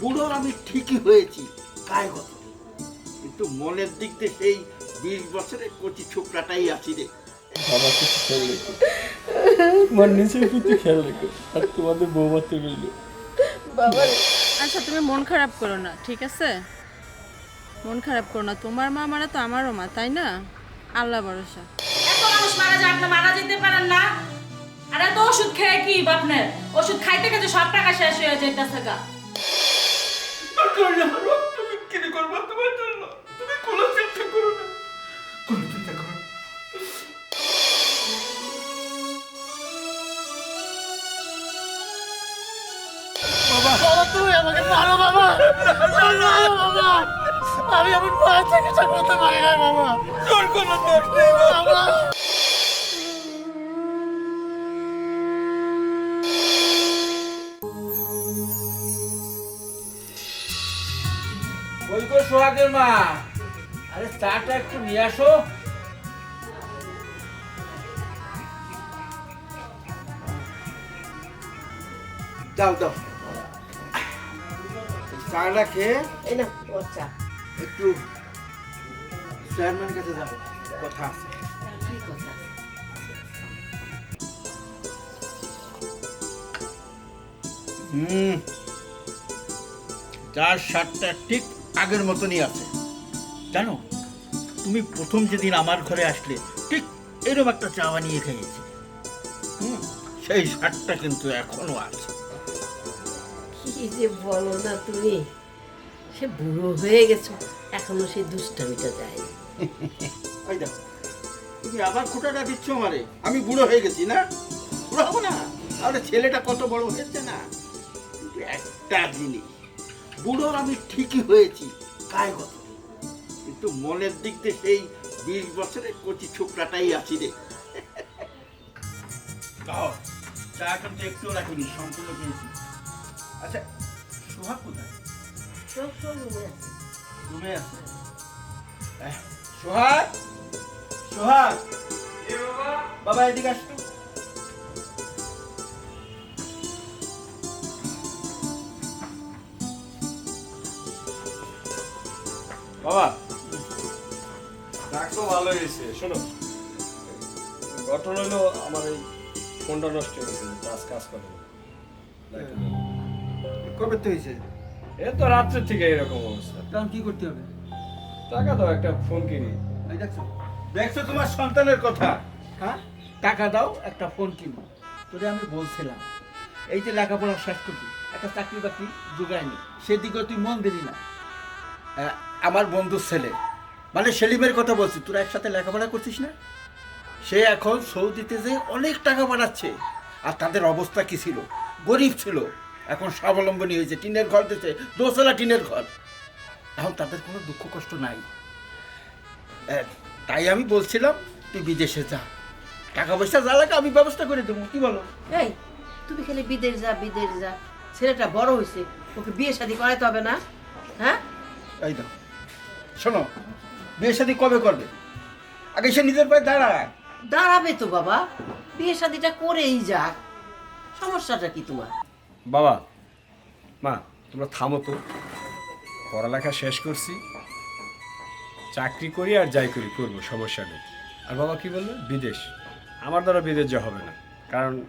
বুড়ো আমি ঠিকই হয়েছি কায় কথা কিন্তু মনের দিক দিয়ে সেই বিশ বছরের কচি ছোকরাটাই আছি রে। খেয়াল রেখো। আমার নিজের প্রতি খেয়াল রেখো আর তোমাদের বৌমাতে রইল বাবা আচ্ছা তুমি মন খারাপ করো না ঠিক আছে? মন খারাপ করো না তোমার মা মানে তো আমারও মা তাই না? আল্লাহ ভরসা। এত মানুষ মারা যায় আপনি মারা যেতে পারেন না। আর এত ওষুধ খেয়ে কি আপনার ওষুধ খাইতে খাইতে সব টাকা শেষ হয়ে যাইতেছে গা। তুমি কি করব তোমার জন্য। তুমি কোনো চিন্তা করো না। কোনো চিন্তা করো বাবা তুমি আমাকে মারো বাবা। বাবা। আমি আমার মায়ের চিকিৎসা করতে পারি না বাবা। তোর কোনো দোষ নেই বাবা। সোহাগের মা। আরে চাটা একটু নিয়ে আসো। দাও দাও চাটা খেয়ে এই না ওর চা। একটু চেয়ারম্যানের কাছে যাব। কথা আছে। কি কথা হুম। যার শার্টটা ঠিক আগের মতনই আছে। জানো তুমি প্রথম যেদিন আমার ঘরে আসলে ঠিক এরকম একটা চা বানিয়ে খেয়েছি। হুম সেই শার্টটা কিন্তু এখনও আছে। কি যে বলো না তুমি? সে বুড়ো হয়ে গেছো এখনও সেই দুষ্টামিটা যায় ওই দেখো তুমি আবার খোটাটা দিচ্ছ আমারে? আমি বুড়ো হয়ে গেছি না? বুড়ো হব না? তাহলে ছেলেটা কত বড় হয়েছে না? একটা জিনিস বুড়ো আমি ঠিকই হয়েছি কায় কত কিন্তু মনের দিক দিয়ে সেই বিশ বছরের কচি ছোকরাটাই আছি রে। একটু রাখিনি সম্পূর্ণ আচ্ছা কোথায়? রুমে আছে। সোহাগ সোহাগ বাবা। এদিকে আসতো বাবা। ডাক ভালো হয়েছে। শোনো ঘটনা হলো আমার এই ফোনটা নষ্ট হয়ে গেছে কাজ কাজ করে। কবে তো হয়েছে? এ তো রাত্রের থেকে এরকম অবস্থা। তখন কি করতে হবে? টাকা দাও একটা ফোন কিনি। এই দেখছ? দেখছ তোমার সন্তানের কথা? হ্যাঁ? টাকা দাও একটা ফোন কিনবো তোরে আমি বলছিলাম এই যে লেখাপড়া শেষ করবি একটা চাকরি বাকরি জোগায়নি সেদিকে তুই মন দিলি না। আহ, আমার বন্ধুর ছেলে। মানে সেলিমের কথা বলছি তোরা একসাথে লেখাপড়া করছিস না? সে এখন সৌদিতে যে অনেক টাকা বাড়াচ্ছে আর তাদের অবস্থা কি ছিল? গরিব ছিল। এখন স্বাবলম্বনী হয়েছে টিনের ঘর দিতে দোতলা টিনের ঘর। এখন তাদের কোনো দুঃখ কষ্ট নাই। তাই আমি বলছিলাম তুই বিদেশে যা। টাকা পয়সা যা লাগে আমি ব্যবস্থা করে দেবো কি বলো? এই তুমি খালি বিদেশ যা বিদেশ যা। ছেলেটা বড় হয়েছে ওকে বিয়ে শাদি করাইতে হবে না হ্যাঁ? এই দাও। শোনো বিয়ে শাদী কবে করবে? আগে সে নিজের পায়ে দাঁড়ায়। দাঁড়াবে তো বাবা বিয়ে শাদিটা করেই যাক। সমস্যাটা কি তোমার? বাবা মা তোমরা থামো তো। পড়ালেখা শেষ করছি। চাকরি করি আর যাই করি করব সমস্যা নেই। আর বাবা কি বলল? বিদেশ। আমার দ্বারা বিদেশ যাওয়া হবে না। কারণ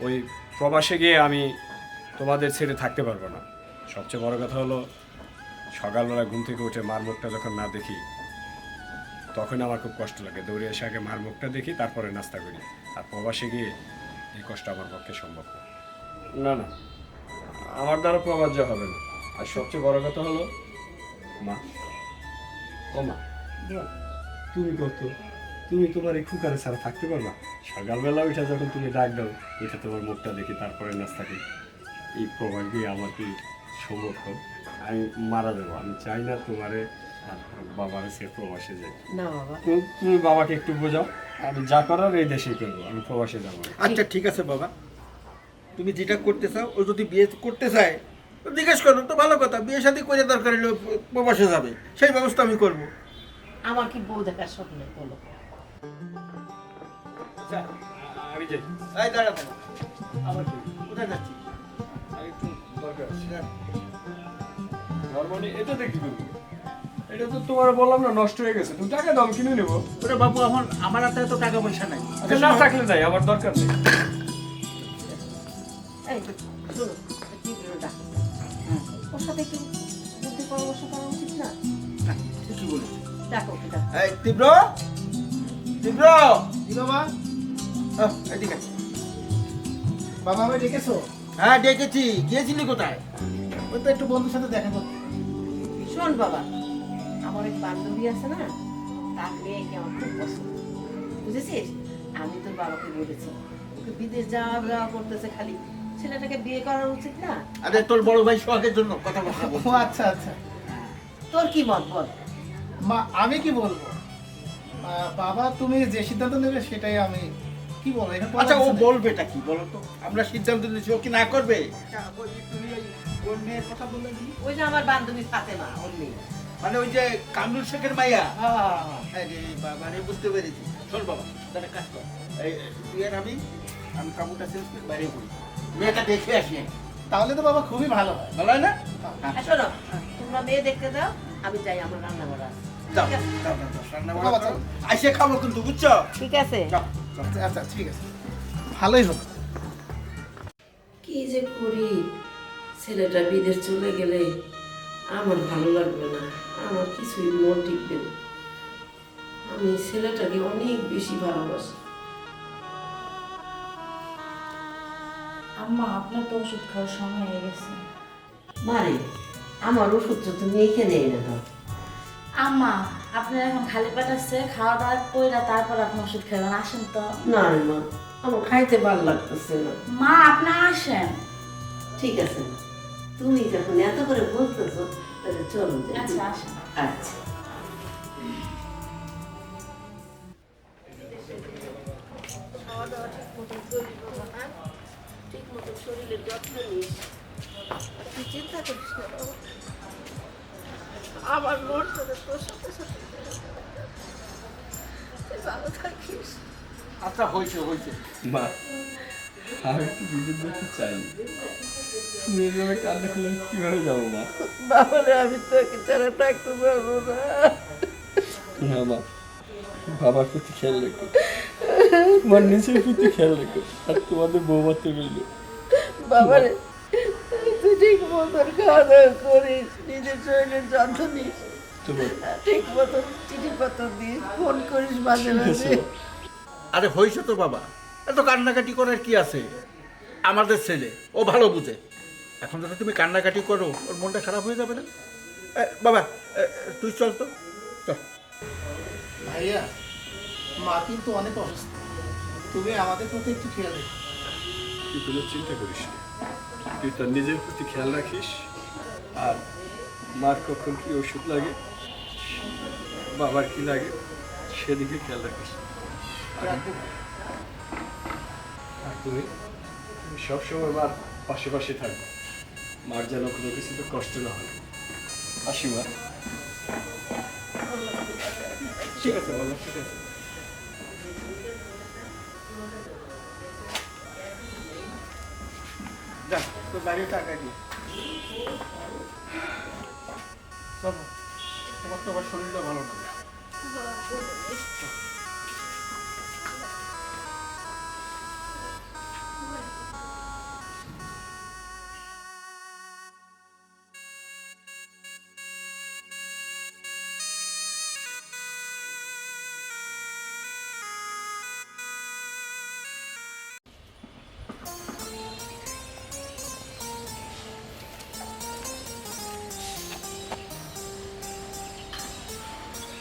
ওই প্রবাসে গিয়ে আমি তোমাদের ছেড়ে থাকতে পারব না। সবচেয়ে বড় কথা হলো সকালবেলা ঘুম থেকে উঠে মার মুখটা যখন না দেখি তখন আমার খুব কষ্ট লাগে। দৌড়ে এসে আগে মার মুখটা দেখি তারপরে নাস্তা করি। আর প্রবাসে গিয়ে এই কষ্ট আমার পক্ষে সম্ভব না। না না। আমার দ্বারা প্রবাস যা হবে না। আর সবচেয়ে বড় কথা হলো মা। ও মা। তুমি কত তুমি তোমার এই খুকারে ছাড়া থাকতে পারবা? সকালবেলা উঠে যখন তুমি ডাক দাও উঠে তোমার মুখটা দেখি তারপরে নাস্তা করি। এই প্রবাদ দিয়ে আমার কি সম্ভব হোক আমি মারা যাব। আমি চাই না তোমারে আর বাবার সে প্রবাসে যাই না বাবা। তুমি বাবাকে একটু বোঝাও আমি যা করার এই দেশেই করব আমি প্রবাসে যাব আচ্ছা ঠিক আছে বাবা। তুমি যেটা করতে চাও ও যদি বিয়ে করতে চায় জিজ্ঞেস করো তো ভালো কথা বিয়ে শাদী করে দরকার হলে প্রবাসে যাবে সেই ব্যবস্থা আমি করব। আমার কি বউ দেখার স্বপ্ন বলো। আচ্ছা, আমি যাই। দাঁড়া দাঁড়া আবার কোথায় যাচ্ছি দরকার এটা দেখি তুমি। এটা তো তোমার বললাম না নষ্ট হয়ে গেছে। তুমি টাকা দাও কিনে নেব। ওরে বাবু আমার আমার হাতে তো টাকা পয়সা নাই। আচ্ছা না থাকলে নাই আমার দরকার নেই। এই শোনো ওর সাথে একটু বুদ্ধি পরামর্শ করা উচিত না? হ্যাঁ, ঠিকই বলেছি ডাকো এই তীব্র? তীব্র? কি বাবা? এদিকে বাবা আমি ডেকেছো? হ্যাঁ ডেকেছি। গিয়েছিলি কোথায়? ওই তো একটু বন্ধুর সাথে দেখা করতে। শোন বাবা আমার এক বান্ধবী আছে না তার মেয়েকে আমার খুব পছন্দ। বুঝেছিস? আমি তোর বাবাকে বলেছি ওকে বিদেশ যাওয়া যাওয়া করতেছে খালি। ছেলেটাকে বিয়ে করা উচিত না? আরে তোর বড় ভাই সোহাগের জন্য কথা বলতে ও আচ্ছা আচ্ছা। তোর কি মত বল? মা আমি কি বলব? বাবা তুমি যে সিদ্ধান্ত নেবে সেটাই আমি কি বলব? আচ্ছা ও। বলবেটা কি? বলো তো। আমরা সিদ্ধান্ত নিয়েছি ও কি না করবে? তুমি মেয়ের কথা বললে ওই যে আমার বান্ধবী ফাতেমা ওর মেয়ে। মানে ওই যে কামরুল শেখের মাইয়া? হ্যাঁ, হ্যাঁ, হ্যাঁ। বাবা রে বুঝতে পেরেছি। শোন বাবা তাহলে কাজ কর। তুই আর আমি আমি কাপড়টা চেঞ্জ করে বাইরে পড়ি মেয়েটা দেখে আসি তাহলে তো বাবা খুবই ভালো হয়। ভালো হয় না? শোনো তোমরা মেয়ে দেখতে যাও আমি যাই আমার রান্না করা। করো। আইসে খাব কিন্তু বুঝছ? ঠিক আছে। আচ্ছা আচ্ছা ঠিক আছে। ভালোই হলো। কি যে করি? ছেলেটা বিদেশ চলে গেলে আমার ভালো লাগবে না আমার কিছুই মন টিকবে না। আমি ছেলেটাকে অনেক বেশি ভালোবাসি। আম্মা আপনার তো ওষুধ খাওয়ার সময় হয়ে গেছে। মারে আমার ওষুধটা তুমি এইখানে এনে দাও। আম্মা আপনার এখন খালি পেটাচ্ছে খাওয়া দাওয়া কইরা তারপর আপনি ওষুধ খাবেন আসেন তো। না রে মা আমার খাইতে ভালো লাগতেছে না। মা আপনি আসেন। ঠিক আছে মা। তুমি যখন এত করে বলতেছো তাহলে চলো। আচ্ছা আচ্ছা। ঠিক মতো শরীরের যত্ন নিস। তুই চিন্তা করিস না বাবা। আমার লোড সাথে তোর সাথে সাথে ভালো থাকিস। আচ্ছা হয়েছে হয়েছে। মা আমি একটু বিদ্যুৎ দেখতে চাই। তুমি এইভাবে কান্না করলে আমি কীভাবে যাব মা? বাবারে আমি তোকে ছাড়া থাকতে পারব না। না মা। বাবার প্রতি খেয়াল রেখো। তোমার নিজের প্রতি খেয়াল রেখো। আর তোমাদের বৌমা তো মিলবে বাবারে তুই ঠিক মতন খাওয়া দাওয়া করিস নিজের শরীরের যত্ন নিস। ঠিক মতন চিঠি পত্র দিস ফোন করিস মাঝে মাঝে। আরে হয়েছে তো বাবা। এত কান্নাকাটি করার কি আছে? আমাদের ছেলে ও ভালো বুঝে। এখন যদি তুমি কান্নাকাটি করো ওর মনটা খারাপ হয়ে যাবে না? বাবা তুই চল তো। চল। ভাইয়া মা কিন্তু অনেক অসুস্থ। তুমি আমাদের প্রতি একটু খেয়াল রেখো। তুই কোনো চিন্তা করিস না। তুই তোর নিজের প্রতি খেয়াল রাখিস। আর মার কখন কি ওষুধ লাগে বাবার কি লাগে সেদিকে খেয়াল রাখিস। আর তুমি সবসময় মার পাশে পাশে থাকবে। মার যেন কোনো কিছুতে কষ্ট না হয়। আসি মা। ঠিক আছে বাবা ঠিক আছে। তোর বাইরে টাকা চলো, তোমার তো আবার শরীরটা ভালো না।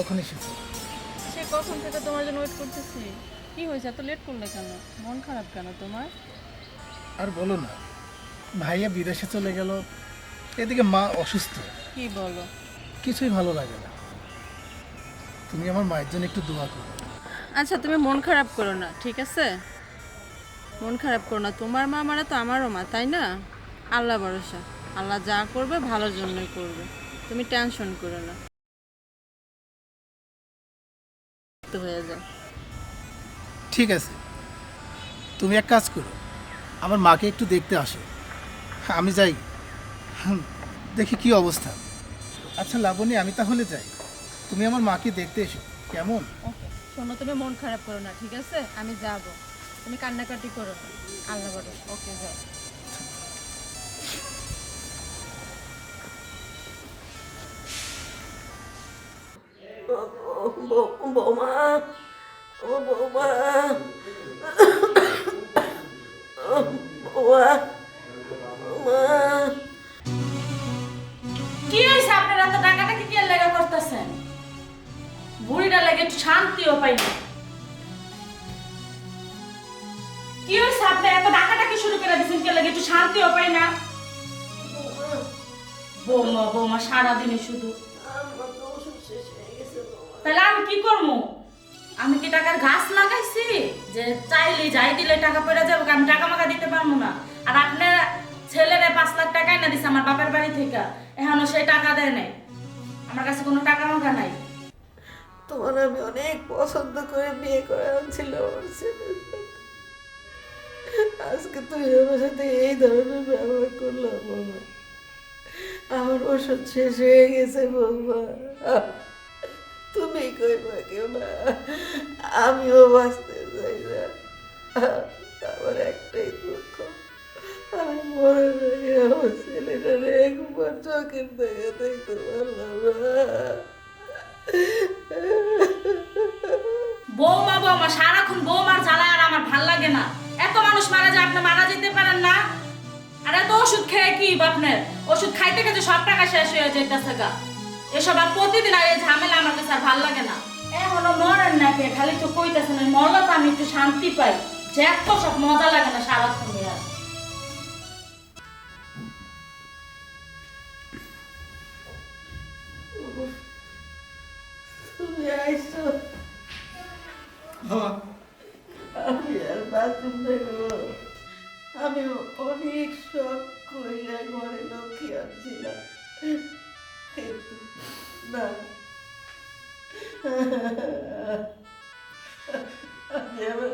কখন এসেছ? সে কখন থেকে তোমার জন্য ওয়েট করতেছি? কি হয়েছে? এত লেট করলে কেন? মন খারাপ কেন তোমার? আর বলো না ভাইয়া বিদেশে চলে গেল এদিকে মা অসুস্থ। কি বলো? কিছুই ভালো লাগে না। তুমি আমার মায়ের জন্য একটু দোয়া করো। আচ্ছা তুমি মন খারাপ করো না ঠিক আছে? মন খারাপ করো না। তোমার মা মানে তো আমারও মা তাই না? আল্লাহ ভরসা। আল্লাহ যা করবে ভালোর জন্যই করবে। তুমি টেনশন করো না। তো হয়ে যায়। ঠিক আছে। তুমি এক কাজ করো আমার মাকে একটু দেখতে আসো। আমি যাই। হুম, দেখি কি অবস্থা। আচ্ছা লাবণী আমি তাহলে যাই। তুমি আমার মাকে দেখতে এসো। কেমন? ওকে শোনো তুমি মন খারাপ করো না ঠিক আছে? আমি যাব। তুমি কান্নাকাটি করো না। আল্লাহ ওকে যাও। বৌমা, ও বৌমা বৌমা কি হয়েছে আপনারা এত টাকাটাকে করতেছেন? বুড়িটা লাগে শান্তিও পাই না। কি হয়েছে আপনি এত ডাকাটাকি শুরু করে দিয়েছেন কে লাগে একটু শান্তিও পাই না? বৌমা বৌমা সারাদিনে শুধু তাহলে আমি কি করব? আমি কি টাকার গাছ লাগাইছি? যে চাইলে যাই দিলে টাকা পড়ে যাব, আমি টাকা মাকা দিতে পারব না। আর আপনার ছেলেরে পাঁচ লাখ টাকা এনে দিছে আমার বাপের বাড়ি থেকে, এখনও সেই টাকা দেয় নাই। আমার কাছে কোনো টাকা মাকা নাই। তোমার আমি অনেক পছন্দ করে বিয়ে করা ছিল আমার ছেলের আজকে তুই আমার সাথে এই ধরনের ব্যবহার করলাম আমার ওষুধ শেষ হয়ে গেছে বাবা তুমি কইবা কেউ না আমিও বাঁচতে চাই না আমার একটাই দুঃখ আমি মরে যাই আমার ছেলেটার একবার চোখের দেখা দেখতে বৌমা বৌমা, সারাক্ষণ বৌমার আর আমার ভালো লাগে না। এত মানুষ মারা যায়, আপনি মারা যেতে পারেন না। আর এত ওষুধ খেয়ে কি আপনার ওষুধ খাইতে খাইতে সব টাকা শেষ হয়ে যাইতেছে গা। এসব আর প্রতিদিন আর এই ঝামেলা আমার কাছে আর ভালো লাগে না। এখনও মরেন না কে খালি তো কইতেছেন মরলে তো আমি একটু শান্তি পাই। যে এত সব মজা লাগে না সারাক্ষণ আর। আমি আর বাথরুম দেখব আমি অনেক শখ কইরা ঘরে লক্ষ্মী আনছিলাম কিন্তু না। আমি আবার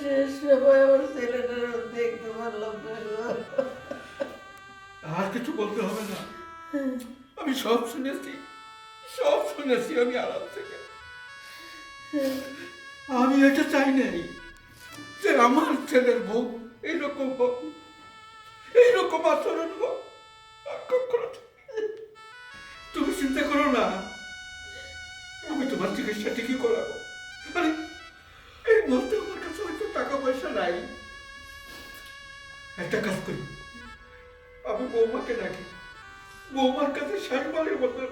শেষ সময় আমার ছেলেটার দেখতে পারলাম। আর কিছু বলতে হবে না। আমি সব শুনেছি সব শুনেছি আমি আরাম থেকে। আমি এটা চাই নাই যে আমার ছেলের বউ এইরকম হোক এইরকম আচরণ হোক কখনো চিন্তা করো না। আমি তোমার চিকিৎসা ঠিকই করাবো। আরে এই মুহূর্তে আমার কাছে হয়তো টাকা পয়সা নাই। একটা কাজ করি। আমি বৌমাকে ডাকি। বৌমার কাছে সাইমালের মতন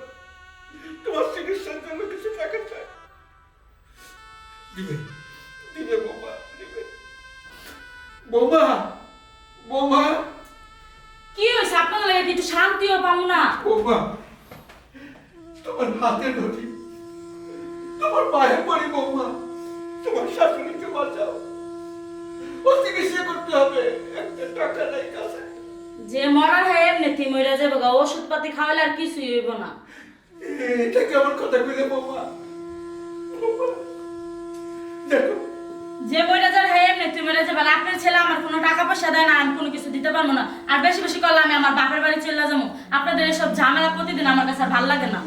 তোমার চিকিৎসার জন্য কিছু টাকা চাই। দিবে দিবে বৌমা দিবে। বৌমা বৌমা। কি হয়েছে? আপনার লাগে একটু শান্তিও পাবো না? বৌমা তোমার হাতে ধরি তোমার পায়ে পড়ি বৌমা তোমার শাশুড়িকে বাঁচাও। করতে হবে একটা টাকা নাই কাছে। যে মরার হয় এমনিতেই মরে যাবে গা ওষুধ পাতি খাওয়ালে আর কিছুই হইব না। এটা কেমন কথা কইলে বৌমা, দেখো যে বইটা যার হ্যাঁ এমনি তুমি মেরে যাবে আপনার ছেলে আমার কোনো টাকা পয়সা দেয় না, আমি কোনো কিছু দিতে পারব না। আর বেশি বেশি করলে আমি আমার বাপের বাড়ি চলে যাব। আপনাদের এসব ঝামেলা প্রতিদিন আমার কাছে ভালো লাগে না।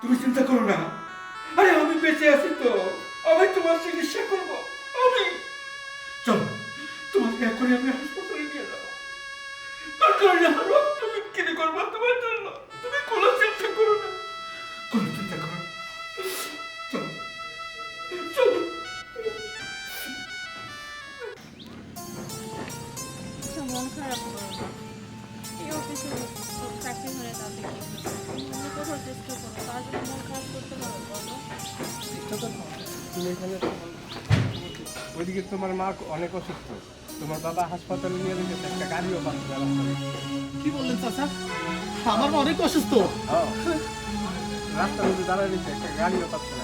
তুমি চিন্তা করো না। আরে, আমি বেঁচে আছি তো। আমি তোমার চিকিৎসা করব। আমি চলো, তোমাকে এখনই আমি যাব দরকার আমার রক্ত বিক্রি করব তোমার জন্য। তুমি কোনো চিন্তা করো না। কোনো চিন্তা করো না। চলো। চলো। আচ্ছা মন খারাপ করো এই অফিসে চাকরি হলে তাতে কি হয়েছে? কোথাও চেষ্টা করো তার জন্য মন খারাপ করতে পারো বলো। তুমি এখানে ওইদিকে তোমার মা অনেক অসুস্থ। তোমার বাবা হাসপাতালে নিয়ে গেছে একটা গাড়িও পাচ্ছে না রাস্তায়। কি বললেন চাচা আমার অনেক অসুস্থ। রাস্তার মধ্যে দাঁড়ায় একটা গাড়িও পাচ্ছে না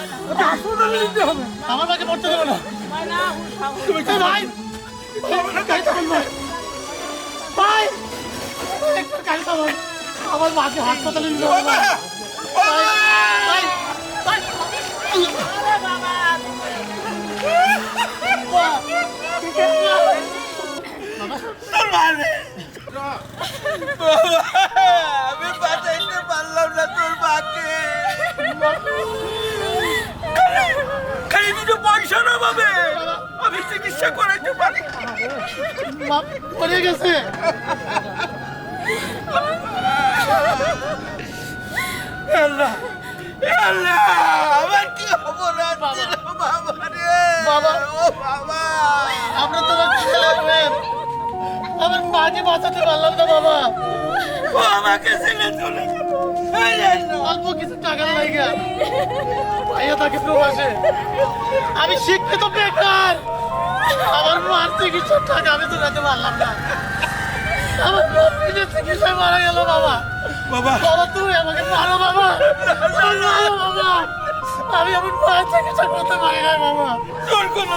হাসপাতালে নিতে হবে? আমার মাকে মরতে দেবে না। তুমি কে ভাই। আমার মাকে হাসপাতালে নিতে হবে ভাই ভাই আমি বাঁচাইতে পারলাম না তোর মাকে। কিছু না অভাবে আমি চিকিৎসা করাইতে পারি। মরে গেছে। আল্লাহ আমার কি অপরাধ বাবা। রে। বাবা। ও বাবা। আমরা তোমার ছেলে লাগবেন আমার মাকে বাঁচাতে পারলাম না বাবা। ও আমাকে ছেলে চলে গেল। অল্প কিছু টাকা লাগে ভাইয়া তাকে প্রবাসে। আমি শিক্ষিত বেকার। আমার মার চিকিৎসা টাকা আমি তো রাখতে পারলাম না। আমার বন্ধুদের চিকিৎসায় মারা গেল বাবা। বাবা। বাবা তুমি আমাকে মারো বাবা। মারো বাবা। আমি আমার মায়ের চিকিৎসা করতে পারি বাবা। তোর কোনো